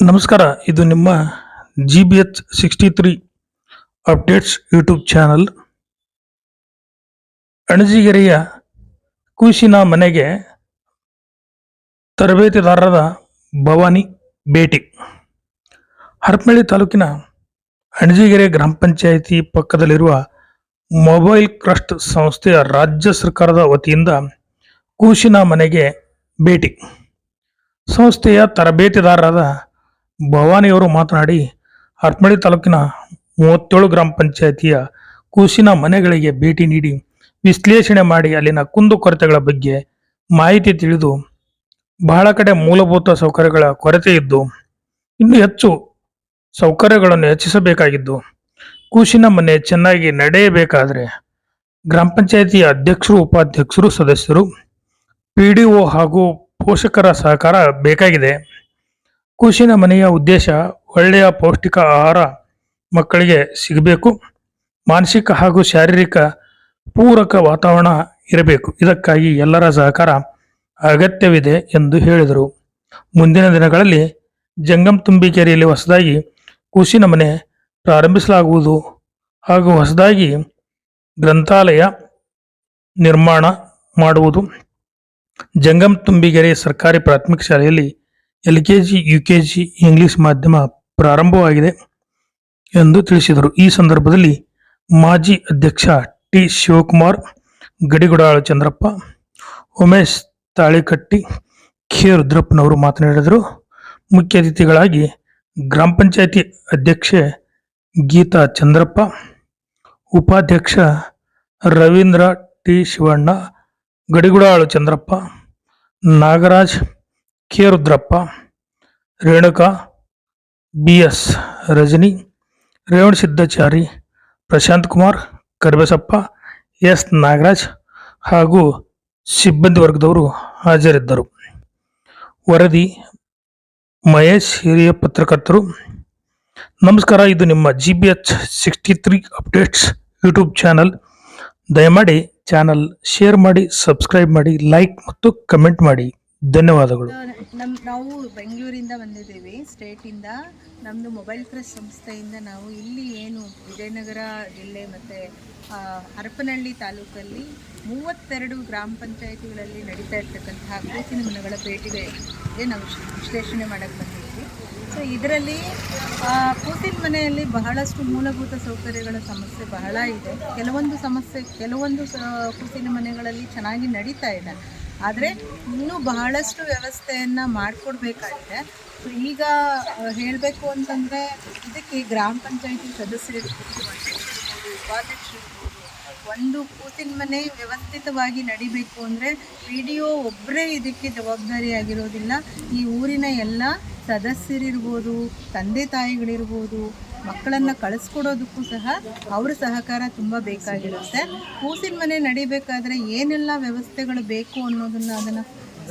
ನಮಸ್ಕಾರ, ಇದು ನಿಮ್ಮ G B H sixty three updates YouTube channel ಅಣಜಿಗೆರೆಯ ಕೂಸಿನ ಮನೆಗೆ ತರಬೇತಿದಾರರ ಭವಾನಿ ಭೇಟಿ. ಹರಪನಹಳ್ಳಿ ತಾಲೂಕಿನ ಅಣಜಿಗೆರೆ ಗ್ರಾಮ ಪಂಚಾಯಿತಿ ಪಕ್ಕದಲ್ಲಿರುವ ಮೊಬೈಲ್ ಕ್ರಸ್ಟ್ ಸಂಸ್ಥೆಯ ರಾಜ್ಯ ಸರ್ಕಾರದ ವತಿಯಿಂದ ಕೂಸಿನ ಮನೆಗೆ ಭೇಟಿ. ಸಂಸ್ಥೆಯ ತರಬೇತಿದಾರರಾದ ಭವಾನಿಯವರು ಮಾತನಾಡಿ ಹರಪನಹಳ್ಳಿ ತಾಲೂಕಿನ ಮೂವತ್ತೇಳು ಗ್ರಾಮ ಪಂಚಾಯಿತಿಯ ಕೂಸಿನ ಮನೆಗಳಿಗೆ ಭೇಟಿ ನೀಡಿ ವಿಶ್ಲೇಷಣೆ ಮಾಡಿ ಅಲ್ಲಿನ ಕುಂದುಕೊರತೆಗಳ ಬಗ್ಗೆ ಮಾಹಿತಿ ತಿಳಿದು ಬಹಳ ಕಡೆ ಮೂಲಭೂತ ಸೌಕರ್ಯಗಳ ಕೊರತೆ ಇದ್ದು, ಇನ್ನೂ ಹೆಚ್ಚು ಸೌಕರ್ಯಗಳನ್ನು ಹೆಚ್ಚಿಸಬೇಕಾಗಿದ್ದು, ಕೂಸಿನ ಮನೆ ಚೆನ್ನಾಗಿ ನಡೆಯಬೇಕಾದರೆ ಗ್ರಾಮ ಪಂಚಾಯಿತಿಯ ಅಧ್ಯಕ್ಷರು, ಉಪಾಧ್ಯಕ್ಷರು, ಸದಸ್ಯರು, ಪಿ ಡಿ ಒ ಹಾಗೂ ಪೋಷಕರ ಸಹಕಾರ ಬೇಕಾಗಿದೆ. ಕೂಸಿನ ಮನೆಯ ಉದ್ದೇಶ ಒಳ್ಳೆಯ ಪೌಷ್ಟಿಕ ಆಹಾರ ಮಕ್ಕಳಿಗೆ ಸಿಗಬೇಕು. ಮಾನಸಿಕ ಹಾಗೂ ಶಾರೀರಿಕ ಪೂರಕ ವಾತಾವರಣ ಇರಬೇಕು. ಇದಕ್ಕಾಗಿ ಎಲ್ಲರ ಸಹಕಾರ ಅಗತ್ಯವಿದೆ ಎಂದು ಹೇಳಿದರು. ಮುಂದಿನ ದಿನಗಳಲ್ಲಿ ಜಂಗಮ್ ತುಂಬಿಕೆರೆಯಲ್ಲಿ ಹೊಸದಾಗಿ ಕೂಸಿನ ಮನೆ ಪ್ರಾರಂಭಿಸಲಾಗುವುದು ಹಾಗೂ ಹೊಸದಾಗಿ ಗ್ರಂಥಾಲಯ ನಿರ್ಮಾಣ ಮಾಡುವುದು. ಜಂಗಮ್ ತುಂಬಿಗೆರೆ ಸರ್ಕಾರಿ ಪ್ರಾಥಮಿಕ ಶಾಲೆಯಲ್ಲಿ L K G, U K G English ಮಾಧ್ಯಮ ಪ್ರಾರಂಭವಾಗಿದೆ ಎಂದು ತಿಳಿಸಿದರು. ಈ ಸಂದರ್ಭದಲ್ಲಿ ಮಾಜಿ ಅಧ್ಯಕ್ಷ ಟಿ ಶಿವಕುಮಾರ್ ಗಡಿಗುಡಾಳು ಚಂದ್ರಪ್ಪ ಉಮೇಶ್ ತಾಳಿಕಟ್ಟಿ, ಕೆ ರುದ್ರಪ್ಪನವರು ಮಾತನಾಡಿದರು. ಮುಖ್ಯ ಅತಿಥಿಗಳಾಗಿ ಗ್ರಾಮ ಪಂಚಾಯತಿ ಅಧ್ಯಕ್ಷೆ ಗೀತಾ ಚಂದ್ರಪ್ಪ, ಉಪಾಧ್ಯಕ್ಷ Ravindra T Shivanna Gadigudalu Chandrappa Nagaraj K Rudrappa Renuka B S Rajani Revana Siddachari Prashant Kumar, Karibasappa, S Nagaraj ಹಾಗೂ ಸಿಬ್ಬಂದಿ ವರ್ಗದವರು ಹಾಜರಿದ್ದರು. ವರದಿ, ಮಹೇಶ್ ಹಿರಿಯ ಪತ್ರಕರ್ತರು. ನಮಸ್ಕಾರ, ಇದು ನಿಮ್ಮ G B H sixty three updates YouTube channel ದಯಮಾಡಿ ಚಾನಲ್ ಶೇರ್ ಮಾಡಿ ಸಬ್ಸ್ಕ್ರೈಬ್ ಮಾಡಿ ಲೈಕ್ ಮತ್ತು ಕಮೆಂಟ್ ಮಾಡಿ. ಧನ್ಯವಾದಗಳು. ನಮ್, ನಾವು ಬೆಂಗಳೂರಿಂದ ಬಂದಿದ್ದೀವಿ, ಸ್ಟೇಟಿಂದ. ನಮ್ದು ಮೊಬೈಲ್ ಪ್ರೆಸ್ ಸಂಸ್ಥೆಯಿಂದ ನಾವು ಇಲ್ಲಿ ಏನು ವಿಜಯನಗರ ಜಿಲ್ಲೆ ಮತ್ತೆ ಹರಪನಹಳ್ಳಿ ತಾಲೂಕಲ್ಲಿ ಮೂವತ್ತೆರಡು ಗ್ರಾಮ ಪಂಚಾಯಿತಿಗಳಲ್ಲಿ ನಡೀತಾ ಇರ್ತಕ್ಕಂತಹ ಕೂಸಿನ ಮನೆಗಳ ಭೇಟಿಗೆ ನಾವು ವಿಶ್ಲೇಷಣೆ ಮಾಡಕ್ ಬಂದಿದ್ದೀವಿ. ಸೊ ಇದರಲ್ಲಿ ಕೂಸಿನ ಮನೆಯಲ್ಲಿ ಬಹಳಷ್ಟು ಮೂಲಭೂತ ಸೌಕರ್ಯಗಳ ಸಮಸ್ಯೆ ಬಹಳ ಇದೆ. ಕೆಲವೊಂದು ಸಮಸ್ಯೆ, ಕೆಲವೊಂದು ಕೂಸಿನ ಮನೆಗಳಲ್ಲಿ ಚೆನ್ನಾಗಿ ನಡೀತಾ ಇದೆ ಆದರೆ ಇನ್ನೂ ಬಹಳಷ್ಟು ವ್ಯವಸ್ಥೆಯನ್ನು ಮಾಡಿಕೊಡ್ಬೇಕಾಗಿದೆ. ಈಗ ಹೇಳಬೇಕು ಅಂತಂದರೆ ಇದಕ್ಕೆ ಗ್ರಾಮ ಪಂಚಾಯಿತಿ ಸದಸ್ಯರಿರ್ಬೋದು ಒಂದು ಕೂತಿನ ಮನೆ ವ್ಯವಸ್ಥಿತವಾಗಿ ನಡಿಬೇಕು ಅಂದರೆ ಪಿ ಡಿ ಒ ಒಬ್ಬರೇ ಇದಕ್ಕೆ ಜವಾಬ್ದಾರಿಯಾಗಿರೋದಿಲ್ಲ. ಈ ಊರಿನ ಎಲ್ಲ ಸದಸ್ಯರಿರ್ಬೋದು, ತಂದೆ ತಾಯಿಗಳಿರ್ಬೋದು ಮಕ್ಕಳನ್ನು ಕಳಿಸ್ಕೊಡೋದಕ್ಕೂ ಸಹ ಅವರ ಸಹಕಾರ ತುಂಬ ಬೇಕಾಗಿರುತ್ತೆ. ಕೂಸಿನ ಮನೆ ನಡಿಬೇಕಾದ್ರೆ ಏನೆಲ್ಲ ವ್ಯವಸ್ಥೆಗಳು ಬೇಕು ಅನ್ನೋದನ್ನು ಅದನ್ನು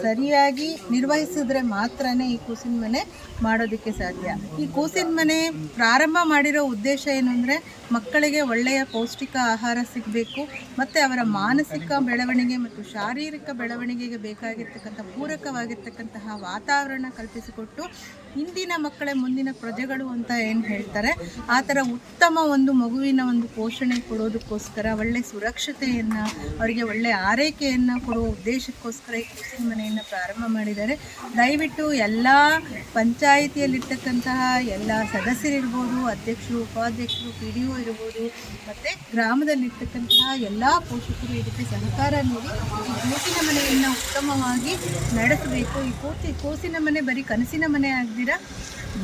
ಸರಿಯಾಗಿ ನಿರ್ವಹಿಸಿದ್ರೆ ಮಾತ್ರನೇ ಈ ಕೂಸಿನ ಮನೆ ಮಾಡೋದಕ್ಕೆ ಸಾಧ್ಯ. ಈ ಕೂಸಿನ ಮನೆ ಪ್ರಾರಂಭ ಮಾಡಿರೋ ಉದ್ದೇಶ ಏನು ಅಂದರೆ ಮಕ್ಕಳಿಗೆ ಒಳ್ಳೆಯ ಪೌಷ್ಟಿಕ ಆಹಾರ ಸಿಗಬೇಕು, ಮತ್ತು ಅವರ ಮಾನಸಿಕ ಬೆಳವಣಿಗೆ ಮತ್ತು ಶಾರೀರಿಕ ಬೆಳವಣಿಗೆಗೆ ಬೇಕಾಗಿರ್ತಕ್ಕಂಥ ಪೂರಕವಾಗಿರ್ತಕ್ಕಂತಹ ವಾತಾವರಣ ಕಲ್ಪಿಸಿಕೊಟ್ಟು ಇಂದಿನ ಮಕ್ಕಳ ಮುಂದಿನ ಪ್ರಜೆಗಳು ಅಂತ ಏನು ಹೇಳ್ತಾರೆ, ಆ ಥರ ಉತ್ತಮ ಒಂದು ಮಗುವಿನ ಒಂದು ಪೋಷಣೆ ಕೊಡೋದಕ್ಕೋಸ್ಕರ, ಒಳ್ಳೆ ಸುರಕ್ಷತೆಯನ್ನು, ಅವರಿಗೆ ಒಳ್ಳೆ ಆರೈಕೆಯನ್ನು ಕೊಡುವ ಉದ್ದೇಶಕ್ಕೋಸ್ಕರ ಈ ಕೂಸಿನ ಮನೆಯನ್ನು ಪ್ರಾರಂಭ ಮಾಡಿದ್ದಾರೆ. ದಯವಿಟ್ಟು ಎಲ್ಲ ಪಂಚಾಯಿತಿಯಲ್ಲಿರ್ತಕ್ಕಂತಹ ಎಲ್ಲ ಸದಸ್ಯರಿರ್ಬೋದು, ಅಧ್ಯಕ್ಷರು, ಉಪಾಧ್ಯಕ್ಷರು ಪಿ ಡಿ ಒ ಇರ್ಬೋದು, ಮತ್ತು ಗ್ರಾಮದಲ್ಲಿರ್ತಕ್ಕಂತಹ ಎಲ್ಲ ಪೋಷಕರು ಇದಕ್ಕೆ ಸಹಕಾರ ನೀಡಿ ಈ ಕೂಸಿನ ಮನೆಯನ್ನು ಉತ್ತಮವಾಗಿ ನಡೆಸಬೇಕು. ಈ ಕೋಸಿ ಕೋಸಿನ ಮನೆ ಬರೀ ಕನಸಿನ ಮನೆ ಆಗದಿರ?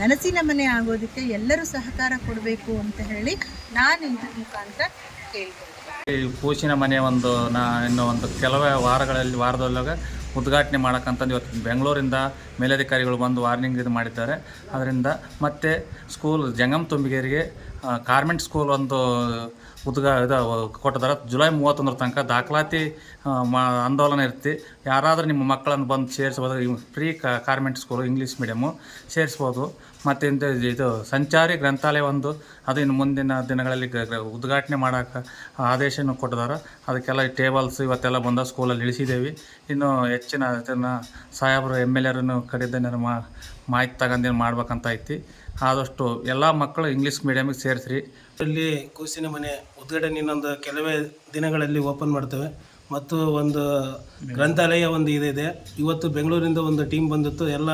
ನನಸಿನ ಮನೆ ಆಗೋದಕ್ಕೆ ಎಲ್ಲರೂ ಸಹಕಾರ ಕೊಡಬೇಕು ಅಂತ ಹೇಳಿ ನಾನು ಇದ್ರ ಮುಖಾಂತರ ಕೇಳ್ಕೊಳ್ತೀನಿ. ಈ ಕೂಸಿನ ಮನೆ ಒಂದು ನಾ ಇನ್ನೂ ಒಂದು ಕೆಲವೇ ವಾರಗಳಲ್ಲಿ ವಾರದೊಳಗೆ ಉದ್ಘಾಟನೆ ಮಾಡೋಕ್ಕಂತಂದು ಇವತ್ತು ಬೆಂಗಳೂರಿಂದ ಮೇಲಧಿಕಾರಿಗಳು ಬಂದು ವಾರ್ನಿಂಗ್ ಇದು ಮಾಡಿದ್ದಾರೆ. ಅದರಿಂದ ಮತ್ತು ಸ್ಕೂಲ್ ಜಂಗಮ್ ತುಂಬಿಗೇರಿಗೆ ಕಾರ್ಮೆಂಟ್ ಸ್ಕೂಲ್ ಒಂದು ಉದ್ಘಾ ಇದು ಕೊಟ್ಟಿದ್ದಾರೆ ಜುಲೈ ಮೂವತ್ತೊಂದರ ತನಕ ದಾಖಲಾತಿ ಮಾ, ಆಂದೋಲನ ಇರ್ತಿ ಯಾರಾದರೂ ನಿಮ್ಮ ಮಕ್ಕಳನ್ನು ಬಂದು ಸೇರಿಸ್ಬೋದು free government school English medium ಸೇರಿಸ್ಬೋದು ಮತ್ತು ಇಂಥ ಇದು ಸಂಚಾರಿ ಗ್ರಂಥಾಲಯ ಒಂದು, ಅದು ಇನ್ನು ಮುಂದಿನ ದಿನಗಳಲ್ಲಿ ಉದ್ಘಾಟನೆ ಮಾಡೋಕೆ ಆದೇಶನೂ ಕೊಟ್ಟಿದ್ದಾರೆ. ಅದಕ್ಕೆಲ್ಲ ಟೇಬಲ್ಸ್ ಇವತ್ತೆಲ್ಲ ಬಂದ ಸ್ಕೂಲಲ್ಲಿ ಇಳಿಸಿದ್ದೇವೆ ಇನ್ನು ಹೆಚ್ಚಿನ ಇದನ್ನು ಸಾಹೇಬರು ಎಂ ಎಲ್ ಎರನ್ನು ಕರೆದ ಮಾ ಮಾಹಿತಿ ತಗೊಂಡು ಮಾಡ್ಬೇಕಂತ ಐತಿ. ಆದಷ್ಟು ಎಲ್ಲ ಮಕ್ಕಳು ಇಂಗ್ಲೀಷ್ ಮೀಡಿಯಮಿಗೆ ಸೇರಿಸ್ರಿ. ಇಲ್ಲಿ ಕೂಸಿನ ಮನೆ ಉದ್ಘಾಟನೆ ಇನ್ನೊಂದು ಕೆಲವೇ ದಿನಗಳಲ್ಲಿ ಓಪನ್ ಮಾಡ್ತೇವೆ. ಮತ್ತು ಒಂದು ಗ್ರಂಥಾಲಯ ಒಂದು ಇದೆ ಇವತ್ತು ಬೆಂಗಳೂರಿಂದ ಒಂದು ಟೀಮ್ ಬಂದಿತ್ತು. ಎಲ್ಲ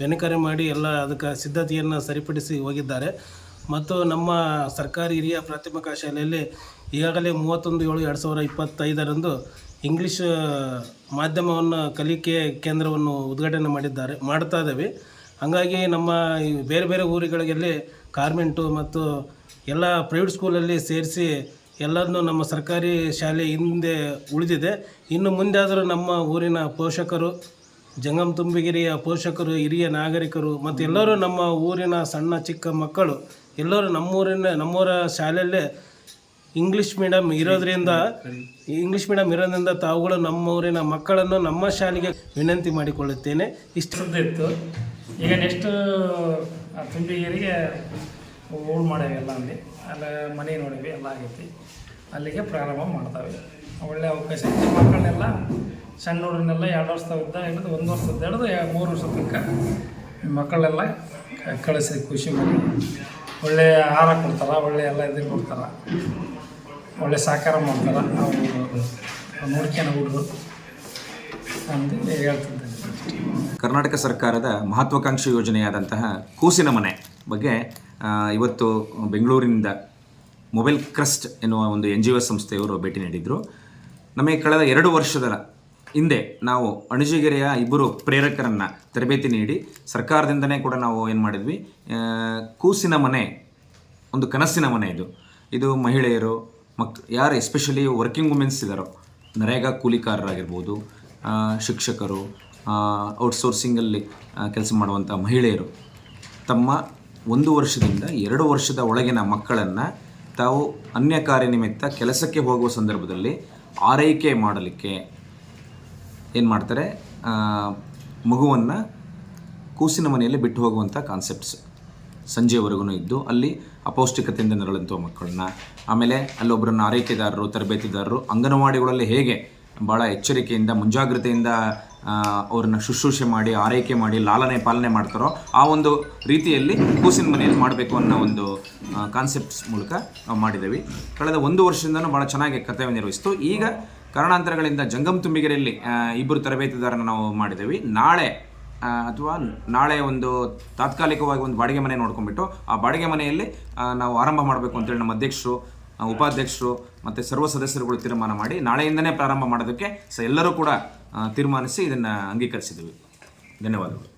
ವೆನಕರೆ ಮಾಡಿ ಎಲ್ಲ ಅದಕ್ಕೆ ಸಿದ್ಧತೆಯನ್ನು ಸರಿಪಡಿಸಿ ಹೋಗಿದ್ದಾರೆ. ಮತ್ತು ನಮ್ಮ ಸರ್ಕಾರಿ ಹಿರಿಯ ಪ್ರಾಥಮಿಕ ಶಾಲೆಯಲ್ಲಿ ಈಗಾಗಲೇ ಮೂವತ್ತೊಂದು ಏಳು ಎರಡು ಸಾವಿರ ಇಪ್ಪತ್ತೈದರಂದು ಇಂಗ್ಲೀಷ್ ಮಾಧ್ಯಮವನ್ನು ಕಲಿಕೆ ಕೇಂದ್ರವನ್ನು ಉದ್ಘಾಟನೆ ಮಾಡಿದ್ದಾರೆ, ಮಾಡ್ತಾ ಇದ್ದೇವೆ. ಹಾಗಾಗಿ ನಮ್ಮ ಈ ಬೇರೆ ಬೇರೆ ಊರುಗಳಿಗೆಲ್ಲಿ ಕಾರ್ಮೆಂಟು ಮತ್ತು ಎಲ್ಲ ಪ್ರೈವೇಟ್ ಸ್ಕೂಲಲ್ಲಿ ಸೇರಿಸಿ ಎಲ್ಲರನ್ನೂ ನಮ್ಮ ಸರ್ಕಾರಿ ಶಾಲೆ ಹಿಂದೆ ಉಳಿದಿದೆ. ಇನ್ನು ಮುಂದೆ ಆದರೂ ನಮ್ಮ ಊರಿನ ಪೋಷಕರು, ಜಂಗಮ್ ತುಂಬಿಗಿರಿಯ ಪೋಷಕರು, ಹಿರಿಯ ನಾಗರಿಕರು ಮತ್ತು ಎಲ್ಲರೂ ನಮ್ಮ ಊರಿನ ಸಣ್ಣ ಚಿಕ್ಕ ಮಕ್ಕಳು, ಎಲ್ಲರೂ ನಮ್ಮೂರಿನ ನಮ್ಮೂರ ಶಾಲೆಯಲ್ಲೇ ಇಂಗ್ಲೀಷ್ ಮೀಡಿಯಮ್ ಇರೋದ್ರಿಂದ ಇಂಗ್ಲೀಷ್ ಮೀಡಿಯಮ್ ಇರೋದ್ರಿಂದ ತಾವುಗಳು ನಮ್ಮೂರಿನ ಮಕ್ಕಳನ್ನು ನಮ್ಮ ಶಾಲೆಗೆ ವಿನಂತಿ ಮಾಡಿಕೊಳ್ಳುತ್ತೇನೆ. ಇಷ್ಟು. ಇತ್ತು ಈಗ ನೆಕ್ಸ್ಟ್ ತುಂಬಿಗೇರಿಗೆ ಊರು ಮಾಡೇವಿ ಎಲ್ಲ ಅಲ್ಲಿ. ಅಲ್ಲಿ, ಮನೆ ನೋಡೀವಿ ಎಲ್ಲ ಆಗೈತಿ. ಅಲ್ಲಿಗೆ ಪ್ರಾರಂಭ ಮಾಡ್ತಾವೆ. ಒಳ್ಳೆ ಅವಕಾಶ ಐತಿ. ಮಕ್ಕಳನ್ನೆಲ್ಲ, ಸಣ್ಣವ್ರನ್ನೆಲ್ಲ ಎರಡು ವರ್ಷದಿಂದ ಹಿಡಿದು ಒಂದು ವರ್ಷದ ಹಿಡಿದು ಮೂರು ವರ್ಷ ತನಕ ಮಕ್ಕಳೆಲ್ಲ ಕಳಿಸಿ ಖುಷಿ ಮಾಡಿ. ಒಳ್ಳೆ ಆಹಾರ ಕೊಡ್ತಾರೆ, ಒಳ್ಳೆ ಎಲ್ಲ ಇದು ಕೊಡ್ತಾರೆ. ಒಳ್ಳೆ ಸಹಕಾರ ಮಾಡ್ತಾರೆ. ನಾವು ನೋಡ್ಕೊಂಡು ಹುಡುಗರು ಅಂತ ಹೇಳ್ತಿದ್ದೆ ಕರ್ನಾಟಕ ಸರ್ಕಾರದ ಮಹತ್ವಾಕಾಂಕ್ಷಿ ಯೋಜನೆಯಾದಂತಹ ಕೂಸಿನ ಮನೆ ಬಗ್ಗೆ ಇವತ್ತು ಬೆಂಗಳೂರಿನಿಂದ ಮೊಬೈಲ್ ಕ್ರಸ್ಟ್ ಎನ್ನುವ ಒಂದು ಎನ್ ಜಿ ಒ ಸಂಸ್ಥೆಯವರು ಭೇಟಿ ನೀಡಿದರು. ನಮಗೆ ಕಳೆದ ಎರಡು ವರ್ಷದ ಹಿಂದೆ ನಾವು ಅಣಜಿಗೆರೆಯ ಇಬ್ಬರು ಪ್ರೇರಕರನ್ನು ತರಬೇತಿ ನೀಡಿ, ಸರ್ಕಾರದಿಂದನೇ ಕೂಡ ನಾವು ಏನು ಮಾಡಿದ್ವಿ ಕೂಸಿನ ಮನೆ, ಒಂದು ಕನಸಿನ ಮನೆ ಇದು. ಇದು ಮಹಿಳೆಯರು, ಮಕ್, ಯಾರು ಎಸ್ಪೆಷಲಿ ವರ್ಕಿಂಗ್ ವುಮೆನ್ಸ್ ಇದ್ದಾರೋ ನರೇಗಾ ಕೂಲಿಕಾರರಾಗಿರ್ಬೋದು ಶಿಕ್ಷಕರು ಔಟ್ಸೋರ್ಸಿಂಗಲ್ಲಿ ಕೆಲಸ ಮಾಡುವಂಥ ಮಹಿಳೆಯರು, ತಮ್ಮ ಒಂದು ವರ್ಷದಿಂದ ಎರಡು ವರ್ಷದ ಒಳಗಿನ ಮಕ್ಕಳನ್ನು ತಾವು ಅನ್ಯ ಕಾರ್ಯ ನಿಮಿತ್ತ ಕೆಲಸಕ್ಕೆ ಹೋಗುವ ಸಂದರ್ಭದಲ್ಲಿ ಆರೈಕೆ ಮಾಡಲಿಕ್ಕೆ ಏನು ಮಾಡ್ತಾರೆ? ಮಗುವನ್ನು ಕೂಸಿನ ಮನೆಯಲ್ಲಿ ಬಿಟ್ಟು ಹೋಗುವಂಥ ಕಾನ್ಸೆಪ್ಟ್ಸ್ ಸಂಜೆವರೆಗೂ ಇದ್ದು, ಅಲ್ಲಿ ಅಪೌಷ್ಟಿಕತೆಯಿಂದ ನರಳುವಂಥ ಮಕ್ಕಳನ್ನ, ಆಮೇಲೆ ಅಲ್ಲೊಬ್ಬರನ್ನು ಆರೈಕೆದಾರರು, ತರಬೇತಿದಾರರು, ಅಂಗನವಾಡಿಗಳಲ್ಲಿ ಹೇಗೆ ಭಾಳ ಎಚ್ಚರಿಕೆಯಿಂದ, ಮುಂಜಾಗ್ರತೆಯಿಂದ ಅವ್ರನ್ನ ಶುಶ್ರೂಷೆ ಮಾಡಿ, ಆರೈಕೆ ಮಾಡಿ, ಲಾಲನೆ ಪಾಲನೆ ಮಾಡ್ತಾರೋ ಆ ಒಂದು ರೀತಿಯಲ್ಲಿ ಕೂಸಿನ ಮನೆಯಲ್ಲಿ ಮಾಡಬೇಕು ಅನ್ನೋ ಒಂದು ಕಾನ್ಸೆಪ್ಟ್ಸ್ ಮೂಲಕ ನಾವು ಮಾಡಿದ್ದೀವಿ. ಕಳೆದ ಒಂದು ವರ್ಷದಿಂದನೂ ಭಾಳ ಚೆನ್ನಾಗಿ ಕರ್ತವ್ಯ ನಿರ್ವಹಿಸ್ತು. ಈಗ ಕಾರಣಾಂತರಗಳಿಂದ ಜಂಗಮ್ ತುಂಬಿಗೆರೆಯಲ್ಲಿ ಇಬ್ಬರು ತರಬೇತಿದಾರನ ನಾವು ಮಾಡಿದ್ದೀವಿ. ನಾಳೆ ಅಥವಾ ನಾಳೆ ಒಂದು ತಾತ್ಕಾಲಿಕವಾಗಿ ಒಂದು ಬಾಡಿಗೆ ಮನೆ ನೋಡ್ಕೊಂಡ್ಬಿಟ್ಟು ಆ ಬಾಡಿಗೆ ಮನೆಯಲ್ಲಿ ನಾವು ಆರಂಭ ಮಾಡಬೇಕು ಅಂತೇಳಿ ನಮ್ಮ ಅಧ್ಯಕ್ಷರು ಉಪಾಧ್ಯಕ್ಷರು ಮತ್ತು ಸರ್ವ ಸದಸ್ಯರುಗಳು ತೀರ್ಮಾನ ಮಾಡಿ ನಾಳೆಯಿಂದನೇ ಪ್ರಾರಂಭ ಮಾಡೋದಕ್ಕೆ ಸ ಎಲ್ಲರೂ ಕೂಡ ತೀರ್ಮಾನಿಸಿ ಇದನ್ನು ಅಂಗೀಕರಿಸಿದ್ದೀವಿ ಧನ್ಯವಾದಗಳು.